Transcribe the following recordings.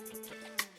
Mm-hmm.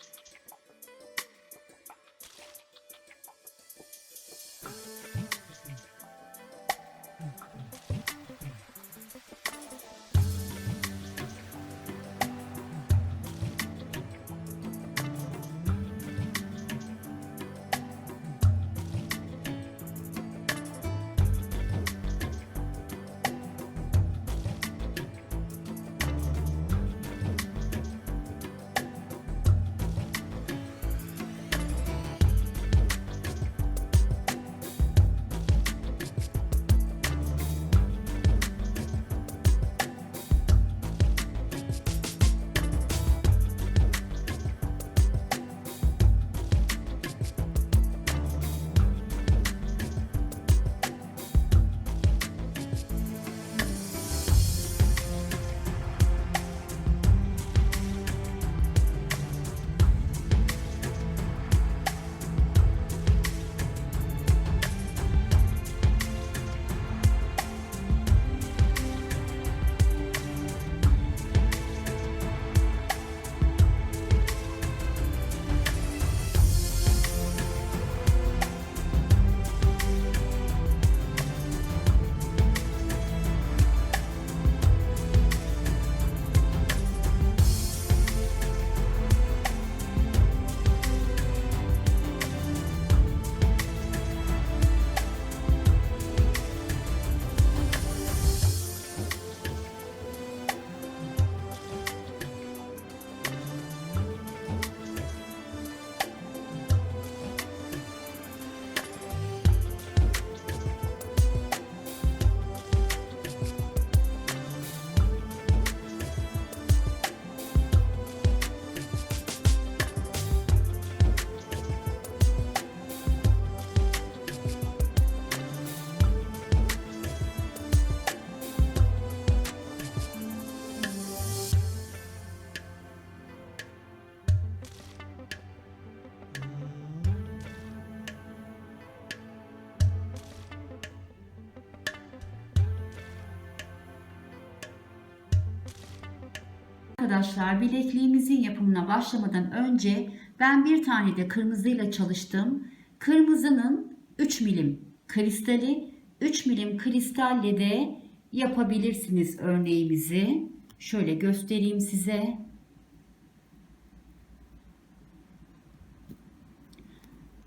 Arkadaşlar bilekliğimizin yapımına başlamadan önce ben bir tane de kırmızıyla çalıştım. Kırmızının 3 milim kristali 3 milim kristalle de yapabilirsiniz örneğimizi. Şöyle göstereyim size.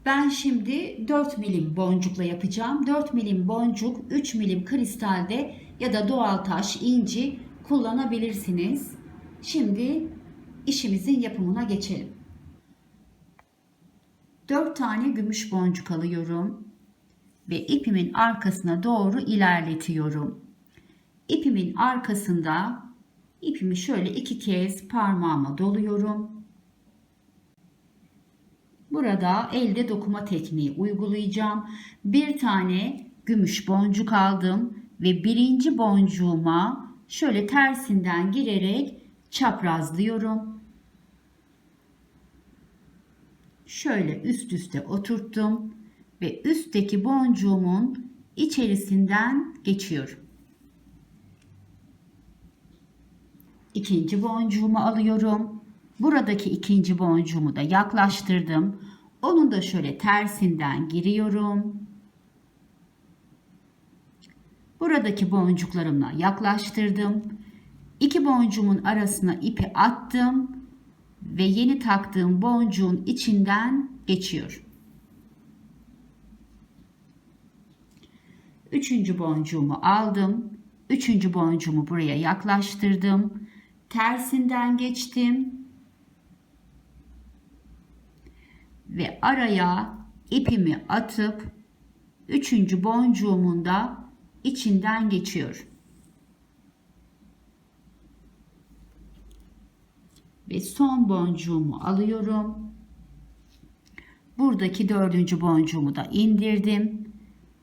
Ben şimdi 4 milim boncukla yapacağım. 4 milim boncuk 3 milim kristalde ya da doğal taş inci kullanabilirsiniz. Şimdi işimizin yapımına geçelim. 4 tane gümüş boncuk alıyorum ve ipimin arkasına doğru ilerletiyorum. İpimin arkasında ipimi şöyle iki kez parmağıma doluyorum. Burada elde dokuma tekniği uygulayacağım. Bir tane gümüş boncuk aldım ve birinci boncuğuma şöyle tersinden girerek çaprazlıyorum. Şöyle üst üste oturttum ve üstteki boncuğumun içerisinden geçiyorum. İkinci boncuğumu alıyorum. Buradaki ikinci boncuğumu da yaklaştırdım. Onun da şöyle tersinden giriyorum. Buradaki boncuklarımla yaklaştırdım. İki boncuğumun arasına ipi attım ve yeni taktığım boncuğun içinden geçiyorum. Üçüncü boncuğumu aldım. Üçüncü boncuğumu buraya yaklaştırdım. Tersinden geçtim. Ve araya ipimi atıp üçüncü boncuğumun da içinden geçiyorum. Ve son boncuğumu alıyorum. Buradaki dördüncü boncuğumu da indirdim.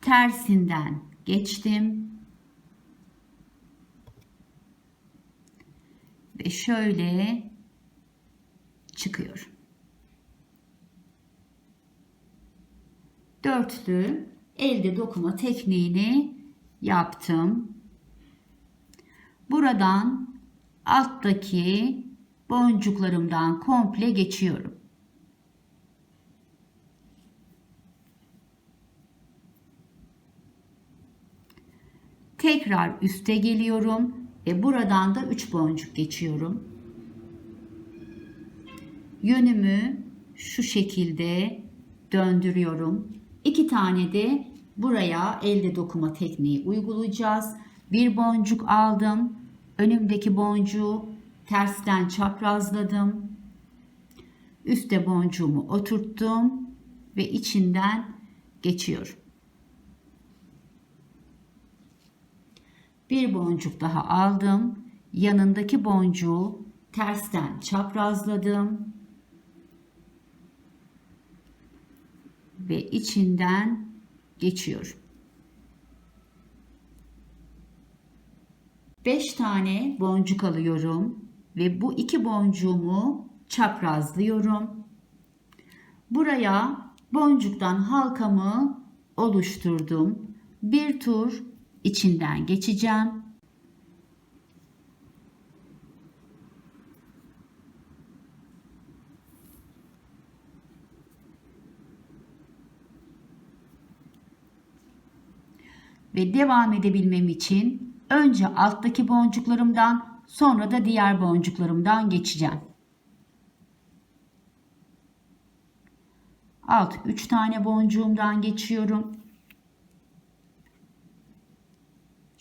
Tersinden geçtim. Ve şöyle çıkıyorum. Dörtlü elde dokuma tekniğini yaptım. Buradan alttaki boncuklarımdan komple geçiyorum. Tekrar üste geliyorum ve buradan da 3 boncuk geçiyorum. Yönümü şu şekilde döndürüyorum. İki tane de buraya elde dokuma tekniği uygulayacağız. Bir boncuk aldım. Önümdeki boncuğu tersten çaprazladım. Üste boncuğumu oturttum ve içinden geçiyorum. Bir boncuk daha aldım. Yanındaki boncuğu tersten çaprazladım. Ve içinden geçiyorum. 5 tane boncuk alıyorum ve bu iki boncuğumu çaprazlıyorum. Buraya boncuktan halkamı oluşturdum. Bir tur içinden geçeceğim. Ve devam edebilmem için önce alttaki boncuklarımdan sonra da diğer boncuklarımdan geçeceğim. Alt 3 tane boncuğumdan geçiyorum.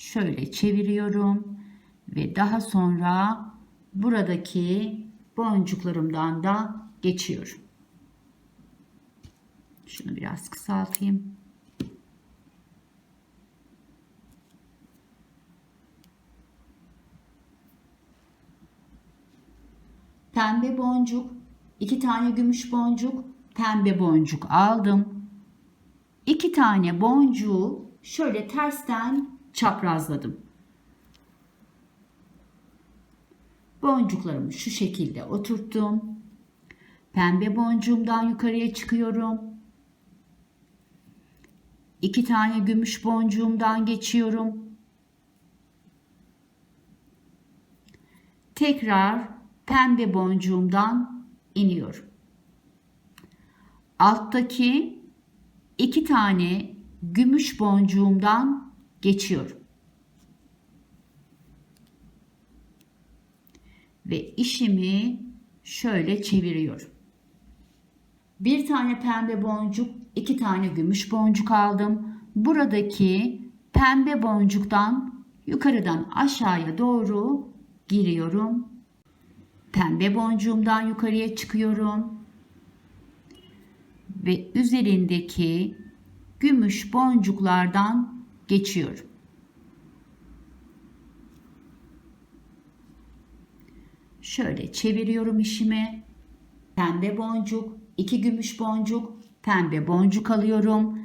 şöyle çeviriyorum ve daha sonra buradaki boncuklarımdan da geçiyorum. Şunu biraz kısaltayım. Pembe boncuk, iki tane gümüş boncuk, pembe boncuk aldım. İki tane boncuğu şöyle tersten çaprazladım. Boncuklarımı şu şekilde oturttum. Pembe boncuğumdan yukarıya çıkıyorum. İki tane gümüş boncuğumdan geçiyorum. Tekrar pembe boncuğumdan iniyorum. Alttaki iki tane gümüş boncuğumdan geçiyorum. Ve işimi şöyle çeviriyorum. Bir tane pembe boncuk, iki tane gümüş boncuk aldım. Buradaki pembe boncuktan yukarıdan aşağıya doğru giriyorum. Pembe boncuğumdan yukarıya çıkıyorum. Ve üzerindeki gümüş boncuklardan geçiyorum. Şöyle çeviriyorum işimi. Pembe boncuk, iki gümüş boncuk, pembe boncuk alıyorum.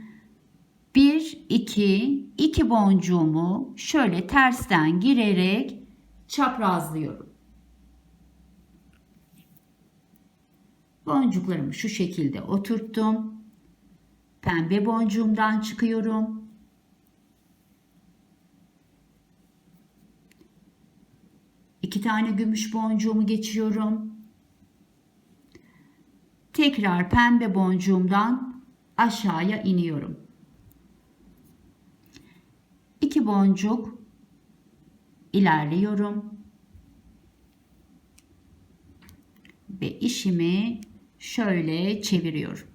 Bir, iki, iki boncuğumu şöyle tersten girerek çaprazlıyorum. Boncuklarımı şu şekilde oturttum. Pembe boncuğumdan çıkıyorum. İki tane gümüş boncuğumu geçiyorum. Tekrar pembe boncuğumdan aşağıya iniyorum. İki boncuk ilerliyorum. Ve işimi şöyle çeviriyorum.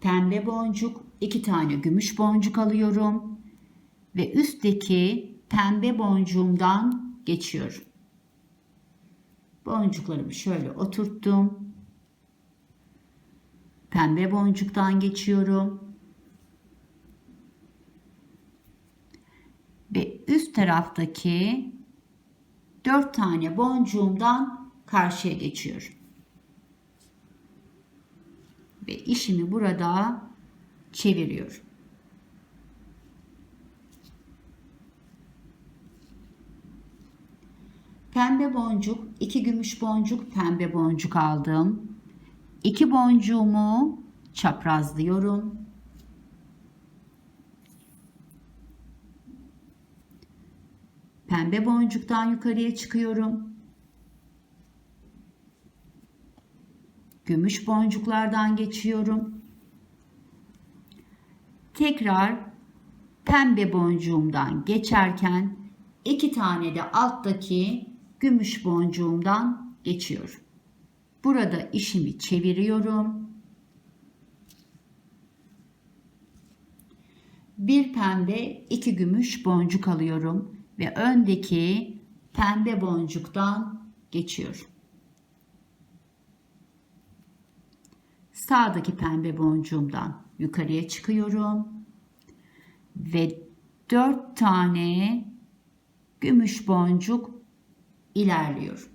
Pembe boncuk iki tane gümüş boncuk alıyorum ve üstteki pembe boncuğumdan geçiyorum. Boncuklarımı şöyle oturttum. Pembe boncuktan geçiyorum. Ve üst taraftaki dört tane boncuğumdan karşıya geçiyorum. Ve işimi burada çeviriyorum. Pembe boncuk, iki gümüş boncuk, pembe boncuk aldım. İki boncuğumu çaprazlıyorum. Pembe boncuktan yukarıya çıkıyorum. Gümüş boncuklardan geçiyorum. Tekrar pembe boncuğumdan geçerken iki tane de alttaki gümüş boncuğumdan geçiyorum. Burada işimi çeviriyorum. Bir pembe, iki gümüş boncuk alıyorum ve öndeki pembe boncuktan geçiyorum. Sağdaki pembe boncuğumdan yukarıya çıkıyorum ve dört tane gümüş boncuk ilerliyorum.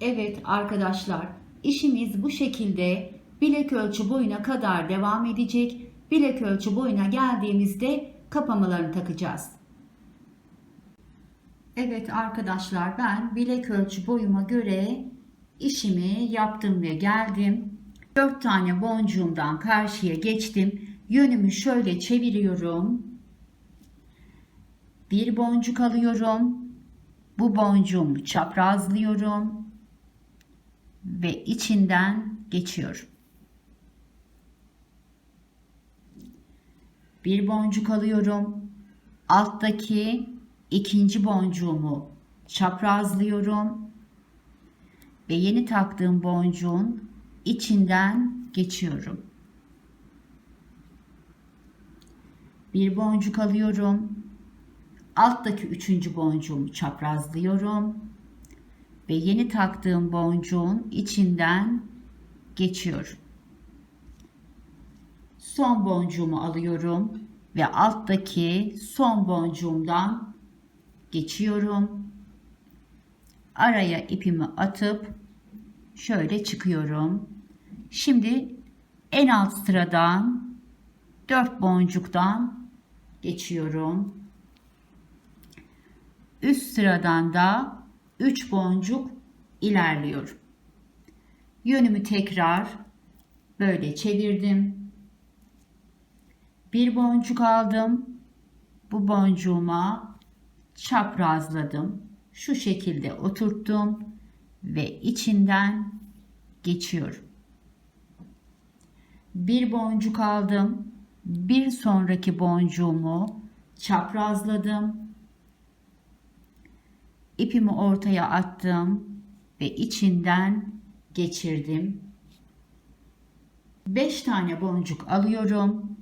Evet arkadaşlar, işimiz bu şekilde bilek ölçü boyuna kadar devam edecek. Bilek ölçü boyuna geldiğimizde kapamalarını takacağız. Evet arkadaşlar, ben bilek ölçü boyuma göre işimi yaptım ve geldim. 4 tane boncuğumdan karşıya geçtim. Yönümü şöyle çeviriyorum. Bir boncuk alıyorum. Bu boncuğumu çaprazlıyorum ve içinden geçiyorum. Bir boncuk alıyorum. Alttaki ikinci boncuğumu çaprazlıyorum ve yeni taktığım boncuğun içinden geçiyorum. Bir boncuk alıyorum. Alttaki üçüncü boncuğumu çaprazlıyorum ve yeni taktığım boncuğun içinden geçiyorum. Son boncuğumu alıyorum ve alttaki son boncuğumdan geçiyorum. Araya ipimi atıp şöyle çıkıyorum. Şimdi en alt sıradan 4 boncuktan geçiyorum. Üst sıradan da 3 boncuk ilerliyorum. Yönümü tekrar böyle çevirdim. Bir boncuk aldım. Bu boncuğuma çaprazladım. Şu şekilde oturttum ve içinden geçiyorum. Bir boncuk aldım. Bir sonraki boncuğumu çaprazladım ipimi ortaya attım ve içinden geçirdim. 5 tane boncuk alıyorum.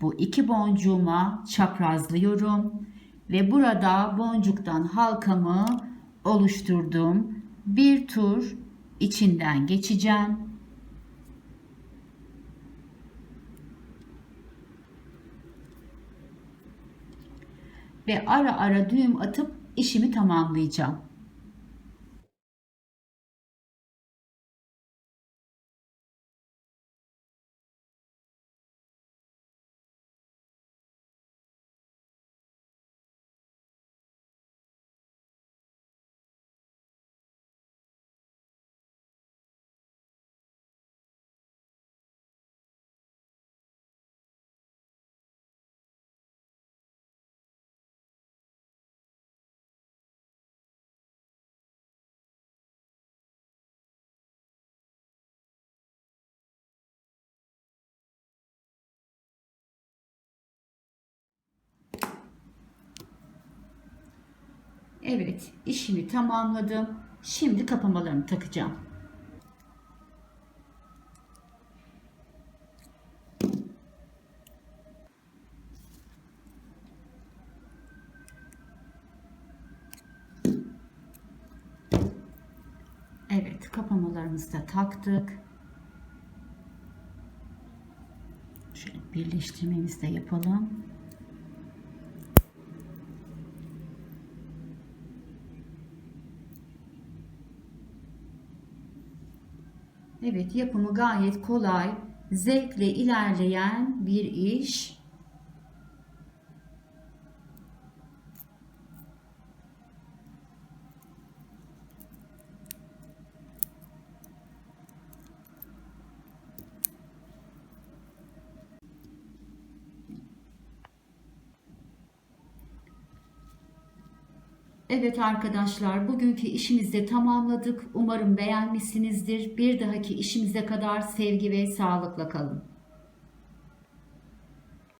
Bu iki boncuğuma çaprazlıyorum ve burada boncuktan halkamı oluşturdum. Bir tur içinden geçeceğim. Ve ara ara düğüm atıp işimi tamamlayacağım. Evet, işimi tamamladım. Şimdi kapamalarını takacağım. Evet, kapamalarımızı da taktık. Şöyle birleştirmemizi de yapalım. Evet, yapımı gayet kolay, zevkle ilerleyen bir iş. Evet arkadaşlar, bugünkü işimizi tamamladık. Umarım beğenmişsinizdir. Bir dahaki işimize kadar sevgi ve sağlıkla kalın.